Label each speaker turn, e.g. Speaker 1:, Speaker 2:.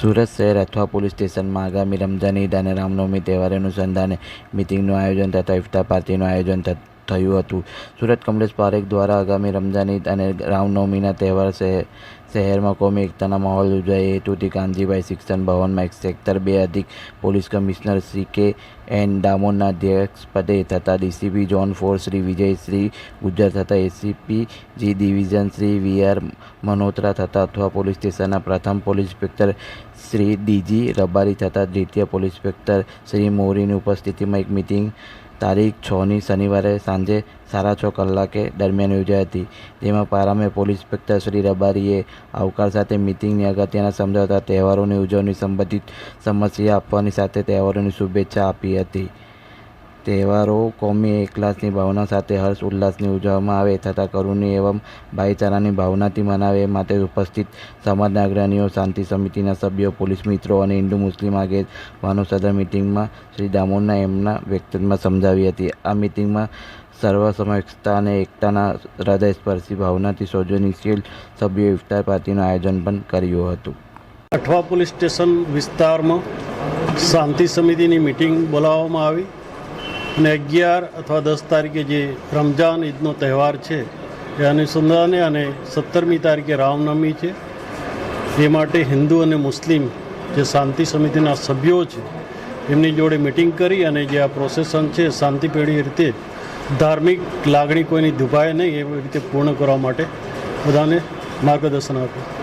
Speaker 1: સુરત શહેર અથવા પોલીસ સ્ટેશનમાં આગામી રમઝાન, ઈદ અને રામનવમી તહેવાર અનુસંધાને મિટિંગનું આયોજન તથા ઇફ્તાર પાર્ટીનું આયોજન થયું હતું. સુરત કમલેશ પારેખ દ્વારા આગામી રમઝાન, ઈદ અને રામનવમીના તહેવાર શહેર, શહેરમાં કોમી એકતાના માહોલ એ હેતુથી કાનજીભાઈ શિક્ષણ ભવનમાં એક સેક્ટર બે અધિક પોલીસ કમિશનર શ્રી કે એન ડામોરના અધ્યક્ષપદે તથા DCP zone four Shri Vijayshree Gujjar તથા ACP G division Shri V R Manotra તથા અથવા પોલીસ સ્ટેશનના પ્રથમ police inspector Shri DG Rabari તથા દ્વિતીય પોલીસ ઇન્સ્પેક્ટર શ્રી મોરીની ઉપસ્થિતિમાં એક મિટિંગ તારીખ છની શનિવારે સાંજે સાડા છ કલાકે દરમિયાન યોજાઈ હતી. જેમાં પારામે પોલીસ ઇન્સ્પેક્ટર શ્રી રબારીએ આવકાર સાથે મિટિંગની અગત્યના સમજાવતા તહેવારોની ઉજવણી સંબંધિત સમસ્યા આપવાની સાથે તહેવારોની શુભેચ્છા આપી હતી. તહેવારો કોમી એકલાસની ભાવના સાથે હર્ષ ઉલ્લાસની ઉજવવામાં આવે તથા કરુણી એવમ ભાઈચારાની ભાવનાથી મનાવે માટે ઉપસ્થિત સમાજના અગ્રણીઓ શાંતિ સમિતિના સભ્યો, પોલીસ મિત્રો અને હિન્દુ મુસ્લિમ આગેવાનો સદર મિટિંગમાં શ્રી દામોદના એમના વ્યક્તિત્વમાં સમજાવી હતી. આ મિટિંગમાં સર્વસમક્ષતા અને એકતાના હૃદયસ્પર્શી ભાવનાથી સૌજન્યશીલ સભ્યો ઇફતાર પાર્ટીનું આયોજન પણ કર્યું હતું.
Speaker 2: અઠવા પોલીસ સ્ટેશન વિસ્તારમાં શાંતિ સમિતિની મિટિંગ બોલાવવામાં આવી. અને અગિયાર અથવા દસ તારીખે જે રમજાન ઈદનો તહેવાર છે, એ અનુસંધાને અને સત્તરમી તારીખે રામનવમી છે. એ માટે હિન્દુ અને મુસ્લિમ જે શાંતિ સમિતિના સભ્યો છે, એમની જોડે મિટિંગ કરી અને જે આ પ્રોસેસન છે શાંતિપેઢી રીતે ધાર્મિક લાગણી કોઈની દુભાય નહીં, એવી રીતે પૂર્ણ કરવા માટે બધાને માર્ગદર્શન આપ્યું.